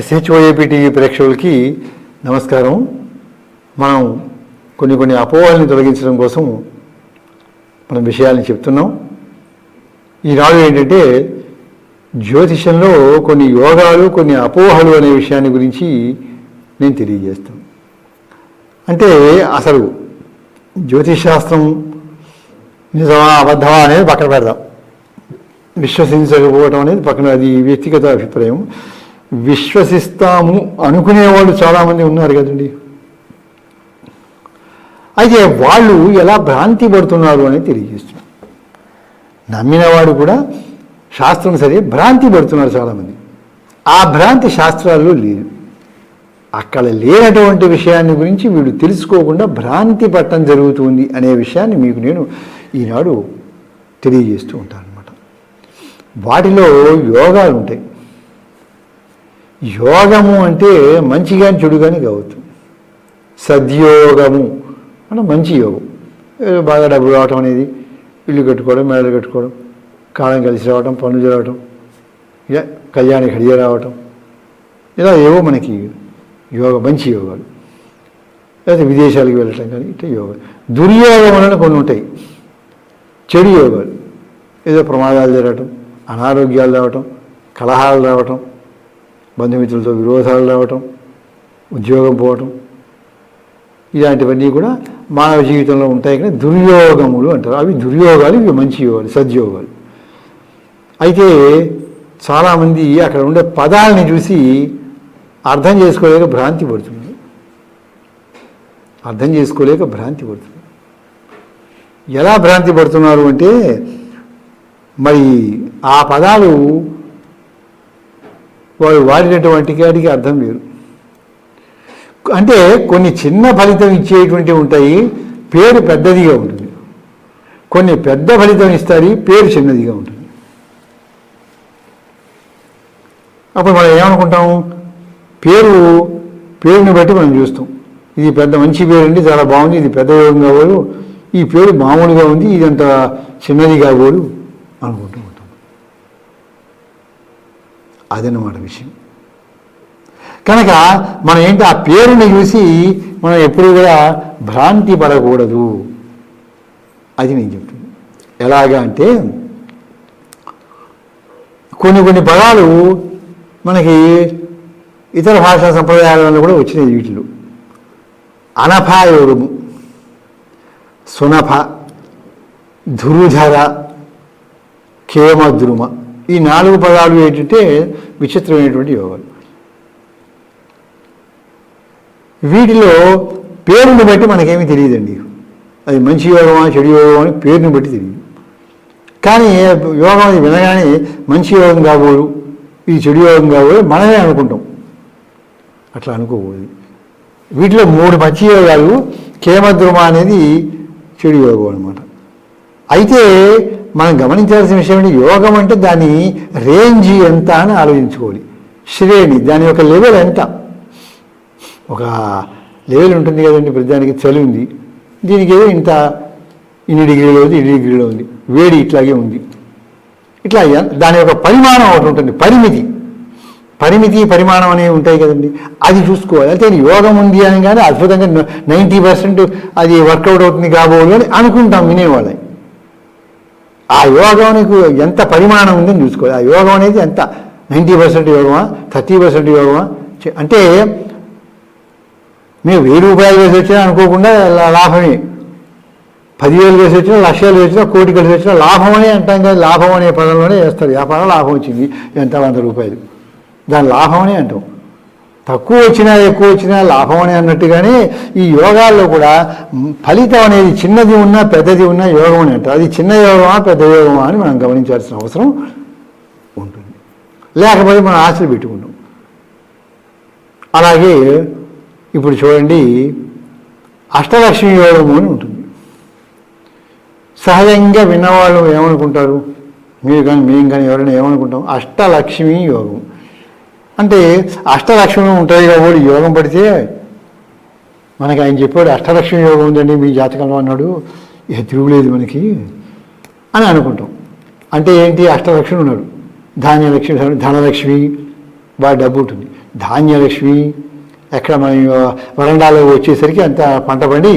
ఎస్హెచ్ఓఏపీ TV ప్రేక్షకులకి నమస్కారం. మనం కొన్ని కొన్ని అపోహల్ని తొలగించడం కోసం మనం విషయాల్ని చెప్తున్నాం. ఈనాడు ఏంటంటే జ్యోతిషంలో కొన్ని యోగాలు కొన్ని అపోహలు అనే విషయాన్ని గురించి నేను తెలియజేస్తాను అంటే అసలు జ్యోతిష్ శాస్త్రం నిజమా అబద్ధమా అనేది పక్కన పెడదాం. విశ్వసించకపోవడం అనేది పక్కన అది వ్యక్తిగత అభిప్రాయం. విశ్వసిస్తాము అనుకునేవాళ్ళు చాలామంది ఉన్నారు కదండి. అయితే వాళ్ళు ఎలా భ్రాంతి పడుతున్నారు అనేది తెలియజేస్తున్నారు నమ్మినవాడు కూడా శాస్త్రం సరే భ్రాంతి పడుతున్నారు చాలామంది. ఆ భ్రాంతి శాస్త్రాల్లో లేదు అక్కడ లేనటువంటి విషయాన్ని గురించి వీడు తెలుసుకోకుండా భ్రాంతి పట్టడం జరుగుతుంది అనే విషయాన్ని మీకు నేను ఈనాడు తెలియజేస్తూ ఉంటాను అనమాట వాటిలో యోగాలు ఉంటాయి. యోగము అంటే మంచి కానీ చెడు కానీ కావచ్చు. సద్యోగము అంటే మంచి యోగం. బాగా డబ్బు రావటం అనేది ఇల్లు కట్టుకోవడం మేడలు కట్టుకోవడం కాలం కలిసి రావటం పనులు జరగటం ఇలా కళ్యాణ ఘడియ రావటం. ఇలా ఏవో మనకి యోగ మంచి యోగాలు. లేదా విదేశాలకు వెళ్ళటం కానీ ఇట్లా యోగా దుర్యోగం వలన కొన్ని ఉంటాయి. చెడు యోగాలు. ఏదో ప్రమాదాలు జరగటం అనారోగ్యాలు రావటం కలహాలు రావటం బంధుమిత్రులతో విరోధాలు రావటం ఉద్యోగం పోవటం ఇలాంటివన్నీ కూడా మానవ జీవితంలో ఉంటాయి కానీ దుర్యోగములు అంటారు. అవి దుర్యోగాలు ఇవి మంచి యోగాలు సద్యోగాలు. అయితే చాలామంది అక్కడ ఉండే పదాలని చూసి అర్థం చేసుకోలేక భ్రాంతి పడుతుంది అర్థం చేసుకోలేక భ్రాంతి పడుతుంది ఎలా భ్రాంతి పడుతున్నారు అంటే మరి ఆ పదాలు వాడు వాడినటువంటి వాటికి అర్థం వేరు. అంటే కొన్ని చిన్న ఫలితం ఇచ్చేటువంటివి ఉంటాయి పేరు పెద్దదిగా ఉంటుంది. కొన్ని పెద్ద ఫలితం ఇస్తాయి పేరు చిన్నదిగా ఉంటుంది. అప్పుడు మనం ఏమనుకుంటాం పేరు పేరుని బట్టి మనం చూస్తాం. ఇది పెద్ద మంచి పేరు అండి చాలా బాగుంది ఇది పెద్ద యోగం కావాలి ఈ పేరు మామూలుగా ఉంది ఇది అంత చిన్నది కాబోలు అనుకుంటాం. అదనమాట విషయం. కనుక మనం ఏంటి ఆ పేరుని చూసి మనం ఎప్పుడు కూడా భ్రాంతి పడకూడదు. అది నేను చెప్తుంది ఎలాగా అంటే కొన్ని కొన్ని పదాలు మనకి ఇతర భాషా సంప్రదాయాలలో కూడా వచ్చినాయి వీటిలో. అనపాయోగము సునభ ధురుధర కేమద్రుమ. ఈ నాలుగు పదాలు ఏంటంటే విచిత్రమైనటువంటి యోగాలు వీటిలో పేరుని బట్టి మనకేమీ తెలియదండి. అది మంచి యోగమా చెడు యోగమా అని పేరుని బట్టి తెలియదు. కానీ యోగం అది వినగానే మంచి యోగం కాబోలు ఇది చెడు యోగం కాబోలు మనమే అనుకుంటాం. అట్లా అనుకోకూడదు. వీటిలో మూడు మంచి యోగాలు కేమద్రుమ అనేది చెడు యోగం అనమాట అయితే మనం గమనించాల్సిన విషయం ఏంటి? యోగం అంటే దాని రేంజ్ ఎంత అని ఆలోచించుకోవాలి. శ్రేణి దాని యొక్క లెవెల్ ఎంత? ఒక లెవెల్ ఉంటుంది కదండి ప్రతిదానికి చలి ఉంది. దీనికి ఏదో ఇంత ఇన్ని డిగ్రీలో ఉంది ఇన్ని డిగ్రీలో ఉంది. వేడి ఇట్లాగే ఉంది. ఇట్లా దాని యొక్క పరిమాణం ఒకటి ఉంటుంది. పరిమితి. పరిమితి పరిమాణం అనేవి ఉంటాయి కదండి. అది చూసుకోవాలి. అయితే యోగం ఉంది అని కానీ అద్భుతంగా నైంటీ పర్సెంట్ అది వర్కౌట్ అవుతుంది కాబోలు అని అనుకుంటాం వినేవాళ్ళని ఆ యోగానికి ఎంత పరిమాణం ఉందని చూసుకోవాలి. ఆ యోగం అనేది ఎంత? నైంటీ పర్సెంట్ యోగమా? థర్టీ పర్సెంట్ యోగమా? అంటే మీరు వెయ్యి రూపాయలు వేసి వచ్చినా అనుకోకుండా లాభమే. పదివేలు వేసి వచ్చినా లక్షలు వేసినా వచ్చినా కోటి కలిసి వచ్చినా లాభం అనే అంటాం కదా. లాభం అనే పదంలోనే వేస్తారు. వ్యాపారం లాభం వచ్చింది. ఎంత? వంద రూపాయలు. దాని లాభం అనే అంటాం. తక్కువ వచ్చినా ఎక్కువ వచ్చినా లాభం అని అన్నట్టుగానే ఈ యోగాల్లో కూడా ఫలితం అనేది చిన్నది ఉన్నా పెద్దది ఉన్నా యోగం అని అంటారు అది చిన్న యోగమా పెద్ద యోగమా అని మనం గమనించాల్సిన అవసరం ఉంటుంది. లేకపోతే మనం ఆశలు పెట్టుకుంటాం. అలాగే ఇప్పుడు చూడండి అష్టలక్ష్మి యోగము అని ఉంటుంది. సహజంగా విన్నవాళ్ళు ఏమనుకుంటారు? మీరు కానీ మేము కానీ ఎవరైనా ఏమనుకుంటాం? అష్టలక్ష్మి యోగం. అంటే అష్టలక్ష్మి ఉంటుంది కాబట్టి యోగం పడితే మనకి ఆయన చెప్పాడు అష్టలక్ష్మి యోగం ఉందండి మీ జాతకంలో అన్నాడు. ఇక తిరుగులేదు మనకి అని అనుకుంటాం. అంటే ఏంటి? అష్టలక్ష్మి ఉన్నాడు. ధాన్యలక్ష్మి ధనలక్ష్మి బాగా డబ్బు ఉంటుంది. ధాన్యలక్ష్మి ఎక్కడ మనం వరండాలో వచ్చేసరికి అంత పంట పండి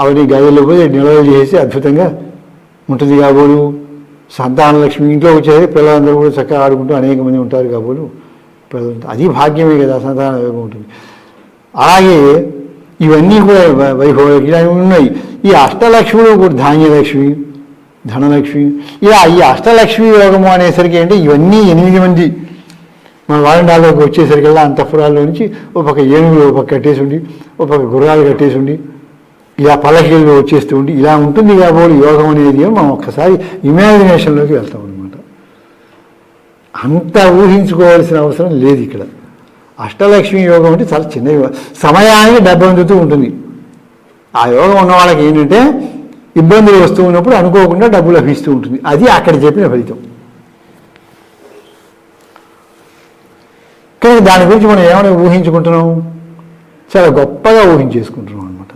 అవన్నీ గదిలో పోయి నిల్వలు చేసి అద్భుతంగా ఉంటుంది కాబోలు. సంతానలక్ష్మి ఇంట్లో వచ్చేసరికి పిల్లలందరూ కూడా చక్కగా ఆడుకుంటూ అనేక మంది ఉంటారు కాబోలు. అది భాగ్యమే కదా సంతాన యోగం ఉంటుంది. అలాగే ఇవన్నీ కూడా వైభవ ఉన్నాయి. ఈ అష్టలక్ష్మి కూడా ధాన్యలక్ష్మి ధనలక్ష్మి. ఇలా ఈ అష్టలక్ష్మి యోగము అనేసరికి అంటే ఇవన్నీ ఎనిమిది మంది. మన వారండాల్లోకి వచ్చేసరికల్లా అంతఃపురాల్లో నుంచి ఒక పక్క ఏనుగులు ఒక పక్క కట్టేసి ఉండి ఒక పక్క గుర్రాలు కట్టేసి ఉండి ఇలా పల్లకీలు వచ్చేస్తూ ఉండి ఇలా ఉంటుంది కాబోలు యోగం అనేది మనం ఒక్కసారి ఇమాజినేషన్లోకి వెళ్తూ అనమాట అంత ఊహించుకోవాల్సిన అవసరం లేదు ఇక్కడ. అష్టలక్ష్మి యోగం అంటే చాలా చిన్న యోగం. సమయానికి డబ్బు అందుతూ ఉంటుంది. ఆ యోగం ఉన్న వాళ్ళకి ఏంటంటే ఇబ్బందులు వస్తూ ఉన్నప్పుడు అనుకోకుండా డబ్బు లభిస్తూ ఉంటుంది. అది అక్కడ చెప్పిన ఫలితం. కానీ దాని గురించి మనం ఏమైనా ఊహించుకుంటున్నాం? చాలా గొప్పగా ఊహించేసుకుంటున్నాం అనమాట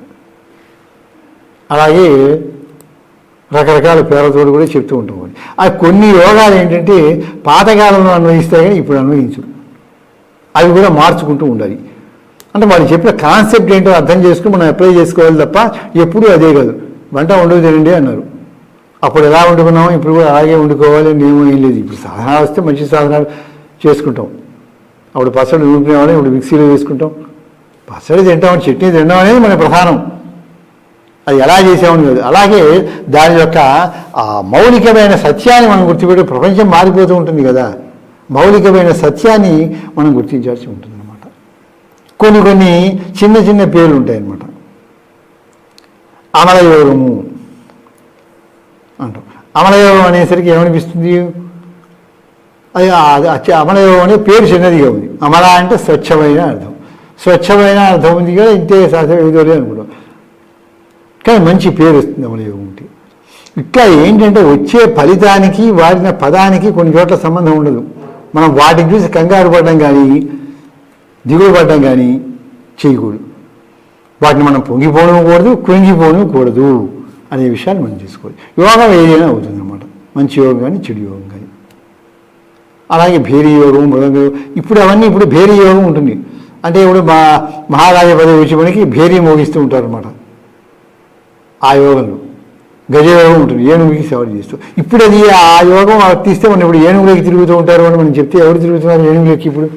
అలాగే రకరకాల పేర్లతో కూడా చెప్తూ ఉంటాం ఆ కొన్ని యోగాలు ఏంటంటే పాతకాలంలో అన్వయిస్తాయి కానీ ఇప్పుడు అన్వయించరు అవి కూడా మార్చుకుంటూ ఉండాలి. అంటే వాళ్ళు చెప్పిన కాన్సెప్ట్ ఏంటో అర్థం చేసుకుని మనం అప్లై చేసుకోవాలి తప్ప ఎప్పుడూ అదే కాదు. వంట వండుకు తినండి అన్నారు. అప్పుడు ఎలా వండుకున్నాము ఇప్పుడు కూడా అలాగే వండుకోవాలి. మేము ఏం లేదు. ఇప్పుడు సాధన వస్తే మంచి సాధనాలు చేసుకుంటాం. అప్పుడు పచ్చడి నూరుకునేవాళ్ళం ఇప్పుడు మిక్సీలో వేసుకుంటాం. పచ్చడి తింటాం. చట్నీ తినడం అనేది మన ప్రధానం. అది ఎలా చేసామని కాదు అలాగే దాని యొక్క ఆ మౌలికమైన సత్యాన్ని మనం గుర్తుపెట్టి ప్రపంచం మారిపోతూ ఉంటుంది కదా. మౌలికమైన సత్యాన్ని మనం గుర్తించాల్సి ఉంటుంది అనమాట కొన్ని కొన్ని చిన్న చిన్న పేర్లు ఉంటాయన్నమాట. అమలయోగము అంటాం. అమలయోగం అనేసరికి ఏమనిపిస్తుంది? అది అది అమలయోగం అనే పేరు చిన్నదిగా ఉంది. అమల అంటే స్వచ్ఛమైన అర్థం. స్వచ్ఛమైన అర్థం ఉంది కదా ఇంతే సాధ్యం ఏదో కానీ మంచి పేరు వస్తుంది అమలయోగం ఉంటే ఇట్లా ఏంటంటే వచ్చే ఫలితానికి వాడిన పదానికి కొన్ని చోట్ల సంబంధం ఉండదు. మనం వాటిని చూసి కంగారు పడడం కానీ దిగులు పడడం కానీ చేయకూడదు. వాటిని మనం పొంగిపోవడం కూడదు కృంగిపోవడం కూడదు అనే విషయాన్ని మనం తీసుకోవాలి. యోగం ఏదైనా అవుతుందన్నమాట మంచి యోగం కానీ చెడు యోగం కానీ. అలాగే భేరీ యోగం మృదంగ ఇప్పుడు అవన్నీ ఇప్పుడు భేరీ యోగం ఉంటుంది. అంటే ఇప్పుడు మా మహారాజ పదవి వచ్చే మనకి భేరీ మోగిస్తూ ఉంటారు అన్నమాట ఆ యోగంలో గజయోగం ఉంటుంది. ఏనుగుకి సేవలు చేస్తూ. ఇప్పుడు అది ఆ యోగం వర్తిస్తే మనం ఇప్పుడు ఏనుగులకి తిరుగుతూ ఉంటారు అని మనం చెప్తే ఎవరు తిరుగుతున్నారు? ఏనుగులకి ఇప్పుడు?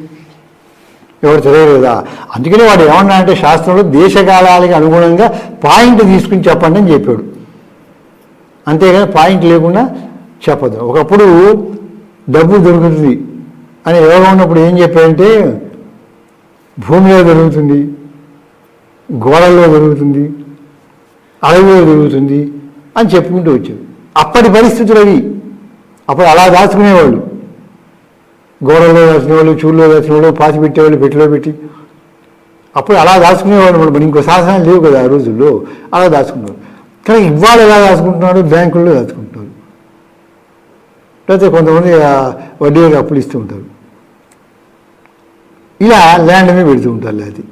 ఎవరు చదవలేదా అందుకనే వాడు ఏమన్నా అంటే శాస్త్రంలో దేశకాలాలకి అనుగుణంగా పాయింట్ తీసుకుని చెప్పండి అని చెప్పాడు. అంతేగాని పాయింట్ లేకుండా చెప్పదు. ఒకప్పుడు డబ్బు దొరుకుతుంది అని యోగం ఉన్నప్పుడు ఏం చెప్పాడంటే భూమిలో దొరుకుతుంది గోడల్లో దొరుకుతుంది అడవిలో పెరుగుతుంది అని చెప్పుకుంటూ వచ్చాడు అప్పటి పరిస్థితులు అవి. అప్పుడు అలా దాచుకునేవాళ్ళు. గోడల్లో దాచినవాళ్ళు చూళ్ళలో దాచినవాళ్ళు పాతి పెట్టేవాళ్ళు పెట్టిలో పెట్టి. అప్పుడు అలా దాచుకునేవాళ్ళు మనం ఇంకో శాసనాలు లేవు కదా ఆ రోజుల్లో. అలా దాచుకునేవాళ్ళు. కానీ ఇవాళ ఎలా దాచుకుంటున్నారు? బ్యాంకుల్లో దాచుకుంటున్నారు. లేకపోతే కొంతమంది వడ్డీ అప్పులు ఇస్తూ ఉంటారు. ఇలా ల్యాండ్ మీద పెడుతూ ఉంటారు అది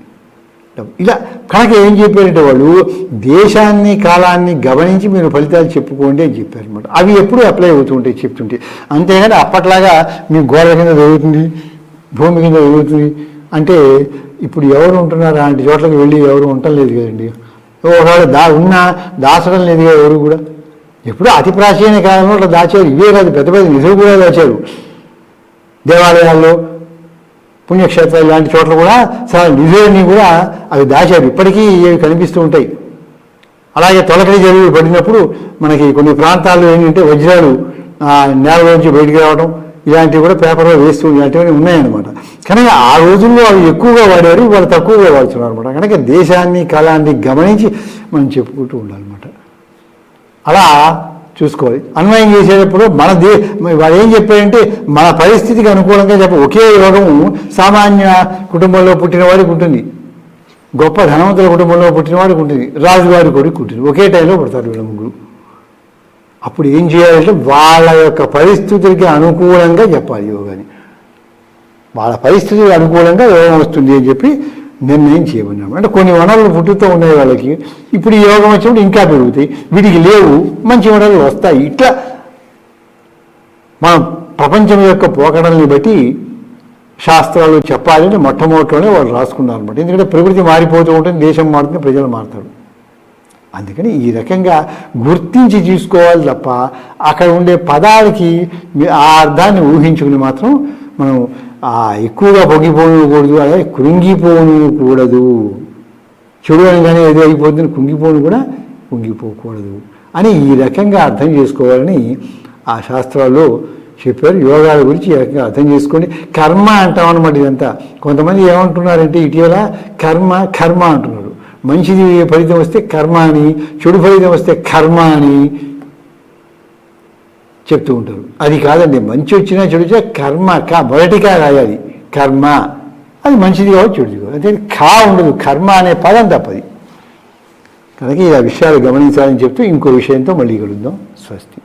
ఇలా కనుక ఏం చెప్పారంటే వాళ్ళు దేశాన్ని కాలాన్ని గమనించి మీరు ఫలితాలు చెప్పుకోండి అని చెప్పారు అనమాట అవి ఎప్పుడు అప్లై అవుతుంటాయి చెప్తుంటే. అంతేగాని అప్పట్లాగా మీ గోడ కింద జరుగుతుంది భూమి కింద జరుగుతుంది. అంటే ఇప్పుడు ఎవరు ఉంటున్నారు? అలాంటి చోట్లకి వెళ్ళి ఎవరు ఉండటం లేదు కదండి. ఒకవేళ దా ఉన్నా దాచడం లేదు కదా ఎవరు కూడా? ఎప్పుడో అతి ప్రాచీన కాలంలో దాచారు. ఇవే కాదు పెద్ద పెద్ద నిధులు కూడా దాచారు. దేవాలయాల్లో పుణ్యక్షేత్రాలు ఇలాంటి చోట్ల కూడా చాలా నిధులన్నీ కూడా అవి దాచారు. ఇప్పటికీ ఇవి కనిపిస్తూ ఉంటాయి. అలాగే తొలకరి జరుగు పడినప్పుడు మనకి కొన్ని ప్రాంతాల్లో ఏంటంటే వజ్రాలు నేలలోంచి బయటికి రావడం ఇలాంటివి కూడా పేపర్లో వేస్తూ ఇలాంటివన్నీ ఉన్నాయన్నమాట. కనుక ఆ రోజుల్లో అవి ఎక్కువగా వాడారు వాళ్ళు తక్కువగా వాడుతున్నారు అనమాట కనుక దేశాన్ని కాలాన్ని గమనించి మనం చెప్పుకుంటూ ఉండాలన్నమాట. అలా చూసుకోవాలి. అన్వయం చేసేటప్పుడు మన దే వాడు ఏం చెప్పాడంటే మన పరిస్థితికి అనుకూలంగా చెప్ప ఒకే యోగము సామాన్య కుటుంబంలో పుట్టిన వాడికి ఉంటుంది. గొప్ప ధనవంతుల కుటుంబంలో పుట్టిన వాడికి ఉంటుంది. రాజుగారి కొడుకు ఉంటుంది. ఒకే టైంలో పుడతారు వీళ్ళ ముగ్గురు. అప్పుడు ఏం చేయాలంటే వాళ్ళ యొక్క పరిస్థితులకి అనుకూలంగా చెప్పాలి యోగాని. వాళ్ళ పరిస్థితికి అనుకూలంగా యోగం వస్తుంది అని చెప్పి నిర్ణయం చేయమన్నాము. అంటే కొన్ని వనరులు పుట్టుతూ ఉన్నాయి వాళ్ళకి. ఇప్పుడు ఈ యోగం వచ్చినప్పుడు ఇంకా పెరుగుతాయి. వీటికి లేవు. మంచి వనరులు వస్తాయి. ఇట్లా మనం ప్రపంచం యొక్క పోకడల్ని బట్టి శాస్త్రాలు చెప్పాలని మొట్టమొదటిలోనే వాళ్ళు రాసుకున్నారు అనమాట ఎందుకంటే ప్రకృతి మారిపోతూ ఉంటుంది దేశం మారుతుంది ప్రజలు మారుతారు. అందుకని ఈ రకంగా గుర్తించి చూసుకోవాలి తప్ప అక్కడ ఉండే పదాలకి ఆ అర్థాన్ని ఊహించుకుని మాత్రం మనం ఎక్కువగా పొంగిపోనకూడదు అలాగే కృంగిపోనకూడదు చెడు అనగానే ఏదో అయిపోతుంది కుంగిపోను కూడా కుంగిపోకూడదు అని ఈ రకంగా అర్థం చేసుకోవాలని ఆ శాస్త్రాల్లో చెప్పారు. యోగాల గురించి ఈ రకంగా అర్థం చేసుకోండి. కర్మ అంటాం అనమాట ఇదంతా. కొంతమంది ఏమంటున్నారంటే ఇటీవల కర్మ కర్మ అంటున్నారు. మంచిది ఫలితం వస్తే కర్మ అని చెడు ఫలితం వస్తే కర్మ అని చెప్తూ ఉంటారు. అది కాదండి మంచి వచ్చినా చెడు వచ్చినా కర్మ కా మొదటిగా రాయాలి కర్మ. అది మంచిది కావచ్చు చెడుది కావచ్చు. అంటే కా ఉండదు కర్మ అనే పదం తప్పది. కనుక ఈ విషయాలు గమనించాలని చెప్తూ ఇంకో విషయంతో మళ్ళీ కలుద్దాం. స్వస్తి.